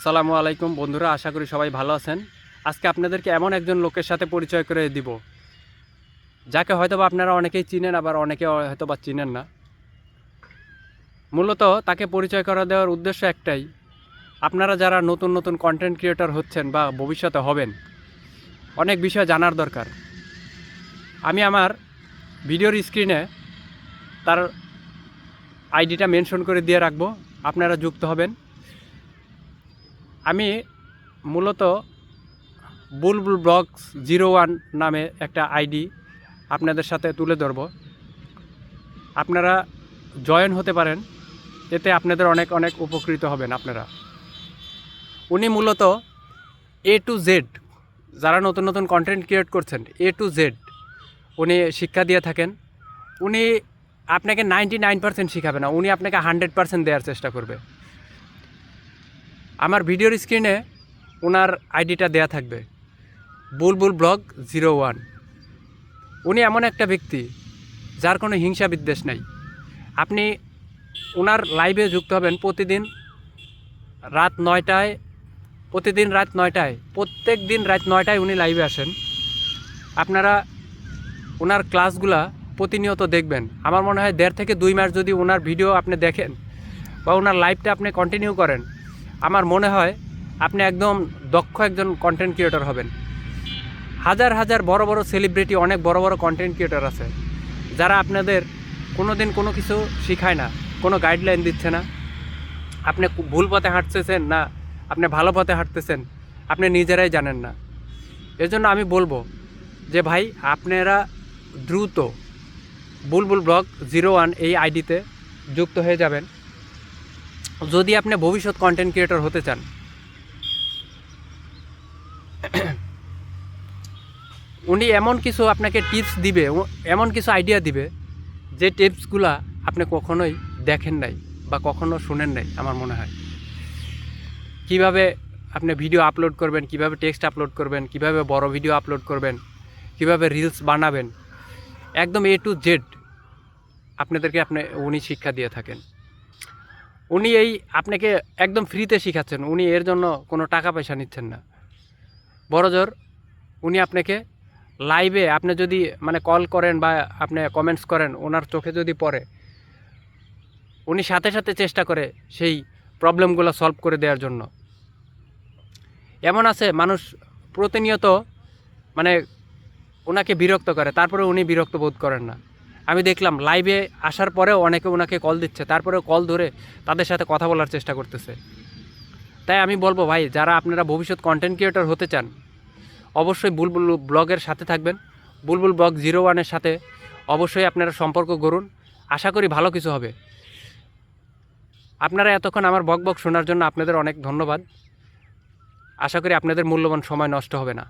আসসালামু আলাইকুম বন্ধুরা, আশা করি সবাই ভালো আছেন। আজকে আপনাদেরকে এমন একজন লোকের সাথে পরিচয় করে দিব, যাকে হয়তোবা আপনারা অনেকেই চিনেন, আবার অনেকে হয়তোবা চিনেন না। মূলত তাকে পরিচয় করা দেওয়ার উদ্দেশ্য একটাই, আপনারা যারা নতুন নতুন কন্টেন্ট ক্রিয়েটর হচ্ছেন বা ভবিষ্যতে হবেন, অনেক বিষয় জানার দরকার। আমি আমার ভিডিওর স্ক্রিনে তার আইডিটা মেনশন করে দিয়ে রাখব, আপনারা যুক্ত হবেন। আমি মূলত বুলবুল ব্লগস জিরো ওয়ান নামে একটা আইডি আপনাদের সাথে তুলে ধরব। আপনারা জয়েন হতে পারেন, এতে আপনাদের অনেক অনেক উপকৃত হবেন আপনারা। উনি মূলত এ টু জেড যারা নতুন নতুন কন্টেন্ট ক্রিয়েট করছেন এ টু জেড উনি শিক্ষা দিয়ে থাকেন। উনি আপনাকে নাইনটি নাইন পার্সেন্ট শিখাবে না, উনি আপনাকে হান্ড্রেড পার্সেন্ট দেওয়ার চেষ্টা করবে। আমার ভিডিওর স্ক্রিনে ওনার আইডিটা দেয়া থাকবে। Bulbul blog zero one. উনি এমন একটা ব্যক্তি যার কোনো হিংসা বিদ্বেষ নাই। আপনি ওনার লাইভে যুক্ত হবেন প্রতিদিন রাত নয়টায়, প্রতিদিন রাত নয়টায়, প্রত্যেক দিন রাত নয়টায় উনি লাইভে আসেন। আপনারা ওনার ক্লাসগুলা প্রতিনিয়ত দেখবেন। আমার মনে হয় দেড় থেকে দুই মাস যদি ওনার ভিডিও আপনি দেখেন বা ওনার লাইভটা আপনি কন্টিনিউ করেন আমার মনে হয় আপনি একদম দক্ষ একজন কন্টেন্ট ক্রিয়েটর হবেন। হাজার হাজার বড় বড় সেলিব্রিটি অনেক বড় বড় কন্টেন্ট ক্রিয়েটর আছে। যারা আপনাদের কোনো দিন কোনো কিছু শিখায় না, কোনো গাইডলাইন দিচ্ছে না। আপনি ভুল পথে হাঁটতেছেন না, আপনি ভালো পথে হাঁটতেছেন, আপনি নিজেরাই জানেন না। এর জন্য আমি বলব যে ভাই, আপনারা দ্রুত বুলবুল ব্লগ জিরো ওয়ান এই আইডিতে যুক্ত হয়ে যাবেন। যদি আপনি ভবিষ্যৎ কন্টেন্ট ক্রিয়েটর হতে চান। উনি এমন কিছু আপনাকে টিপস দিবে এমন কিছু আইডিয়া দিবে, যে টিপসগুলা আপনি কখনোই দেখেন নাই বা কখনো শুনেন নাই, আমার মনে হয়। কীভাবে আপনি ভিডিও আপলোড করবেন, কীভাবে টেক্সট আপলোড করবেন, কীভাবে বড় ভিডিও আপলোড করবেন, কীভাবে রিলস বানাবেন, একদম এ টু জেড আপনাদেরকে আপনি, উনি শিক্ষা দিয়ে থাকেন। উনি এই আপনাকে একদম ফ্রিতে শিখাচ্ছেন। উনি এর জন্য কোনো টাকা পয়সা নিচ্ছেন না। বড় জোর, উনি আপনাকে লাইভে আপনি যদি মানে কল করেন বা আপনি কমেন্টস করেন, ওনার চোখে যদি পড়ে, উনি সাথে সাথে চেষ্টা করে সেই প্রবলেমগুলো সলভ করে দেওয়ার জন্য। এমন আছে, মানুষ প্রতিনিয়ত মানে ওনাকে বিরক্ত করে তারপরে উনি বিরক্ত বোধ করেন না। আমি দেখলাম লাইভে আসার পরেও অনেকে ওনাকে কল দিচ্ছে তারপরে কল ধরে তাদের সাথে কথা বলার চেষ্টা করতেছে। তাই আমি বলব ভাই, যারা আপনারা ভবিষ্যৎ কন্টেন্ট ক্রিয়েটর হতে চান, অবশ্যই বুলবুল ব্লগের সাথে থাকবেন। বুলবুল ব্লগ জিরো ওয়ানের সাথে অবশ্যই আপনারা সম্পর্ক করুন আশা করি ভালো কিছু হবে। আপনারা এতক্ষণ আমার বক বক শোনার জন্য আপনাদের অনেক ধন্যবাদ। আশা করি আপনাদের মূল্যবান সময় নষ্ট হবে না।